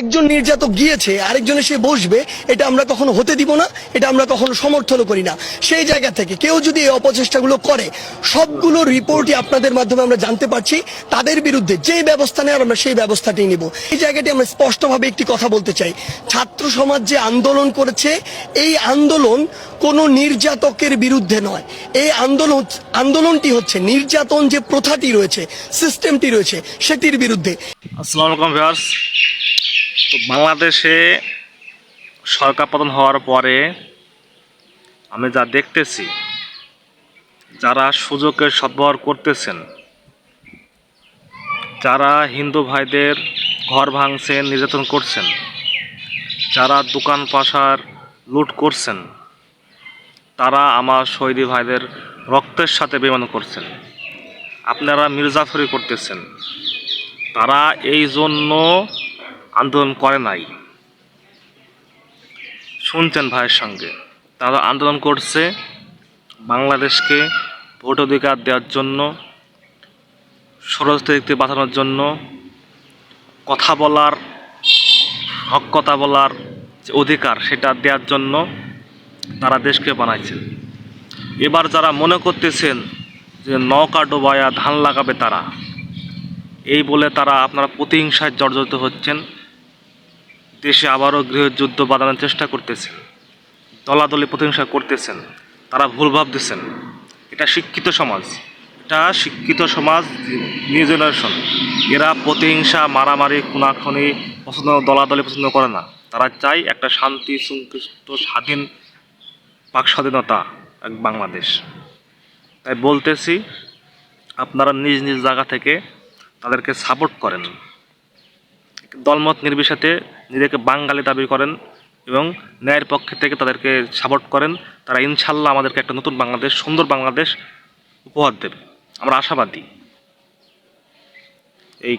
একজন নির্যাতক গিয়েছে, আরেকজনে সে বসবে, এটা আমরা কখনো হতে দিব না, এটা আমরা কখনো সমর্থনও করি না। সেই জায়গা থেকে কেউ যদি এই অপচেষ্টাগুলো করে, সবগুলো রিপোর্টই আপনাদের মাধ্যমে আমরা জানতে পারছি, তাদের বিরুদ্ধে যে ব্যবস্থা নেওয়ার আমরা সেই ব্যবস্থাটি নিব। এই জায়গাটি আমরা স্পষ্টভাবে একটি কথা বলতে চাই। ছাত্র সমাজ যে আন্দোলন করেছে, এই আন্দোলন কোনো নির্যাতকের বিরুদ্ধে নয়। এই আন্দোলন আন্দোলনটি হচ্ছে নির্যাতন যে প্রথাটি রয়েছে সিস্টেমটি রয়েছে, সেটির বিরুদ্ধে। আসসালামু আলাইকুম ভিউয়ার্স তো বাংলাদেশে সরকার পতন হওয়ার পরে আমি যা দেখতেছি, যারা সুযোগের সদ্ব্যবহার করতেছেন, যারা হিন্দু ভাইদের ঘর ভাঙছেন নির্যাতন করছেন, যারা দোকান পাশার লুট করছেন, তারা আমার শহীদি ভাইদের রক্তের সাথে বেমান করছেন। আপনারা মির্জাফরি করতেছেন। তারা এই জন্য আন্দোলন করে নাই। শুনছেন ভাইয়ের সঙ্গে। তারা আন্দোলন করছে বাংলাদেশকে ভোট অধিকার দেওয়ার জন্য ষড়যন্ত্রকে বাঁচানোর জন্য, কথা বলার, হক কথা বলার যে অধিকার সেটা দেওয়ার জন্য তারা দেশকে বানাইছে। এবার যারা মনে করতেছেন যে নৌকা ডোবায়া ধান লাগাবে তারা, এই বলে তারা আপনারা প্রতিহিংসায় জর্জরিত হচ্ছেন। দেশে আবারও গৃহযুদ্ধ বাঁধানোর চেষ্টা করতেছেন। দলাদলি প্রতিহিংসা করতেছেন। তারা ভুল ভাবতেছেন। এটা শিক্ষিত সমাজ। এটা শিক্ষিত সমাজ নিউ জেনারেশন এরা প্রতিহিংসা, মারামারি, খুনাখুনি, পছন্দ দলাদলি পছন্দ করে না। তারা চায় একটা শান্তি সুঙ্কৃষ্ট স্বাধীন, পাক স্বাধীনতা, এক বাংলাদেশ। তাই বলতেছি, আপনারা নিজ নিজ জায়গা থেকে তাদেরকে সাপোর্ট করেন। দলমত নির্বিশেষে নিজেকে বাঙালি দাবি করেন এবং ন্যায়ের পক্ষে থেকে তাদেরকে সাপোর্ট করেন। তারা ইনশাল্লাহ আমাদেরকে একটা নতুন বাংলাদেশ, সুন্দর বাংলাদেশ উপহার দেবে। আমরা আশাবাদী। এই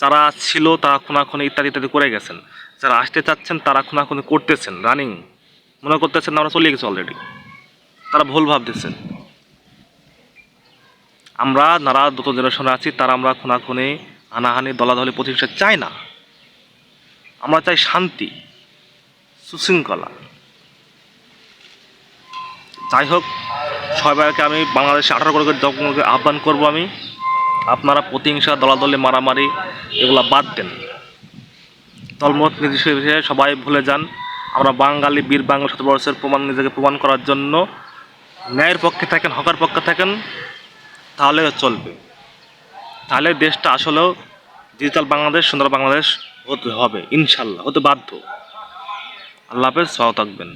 যারা ছিল তারা খুনাখুনি ইত্যাদি ইত্যাদি করে গেছেন। যারা আসতে চাচ্ছেন তারা খুনাখুনি করতেছেন রানিং মনে করতেছেন আমরা চলে গেছি অলরেডি তারা ভুল ভাবতেছেন। আমরা নারা নতুন জেনারেশনে আছি, তারা আমরা খুনাখুনি হানাহানি, দলাদলি প্রতিষ্ঠা চাই না। আমরা চাই শান্তি, সুশৃঙ্খলা। যাই হোক সবাইকে আমি বাংলাদেশে আঠারো করে জগকে আহ্বান করব আমি। আপনারা প্রতিহিংসা, দলাদলি, মারামারি, এগুলা বাদ দেন। দলমত নির্দিষ্ট সবাই ভুলে যান। আমরা বাঙালি, বীর বাংলা শতবর্ষের প্রমাণ নিজেকে প্রমাণ করার জন্য ন্যায়ের পক্ষে থাকেন, হকার পক্ষে থাকেন, তাহলে চলবে। তাহলে দেশটা আসলেও ডিজিটাল বাংলাদেশ, সুন্দর বাংলাদেশ হতে হবে, ইনশাল্লাহ, হতে বাধ্য। আল্লাহ হাফেজ সহ থাকবেন।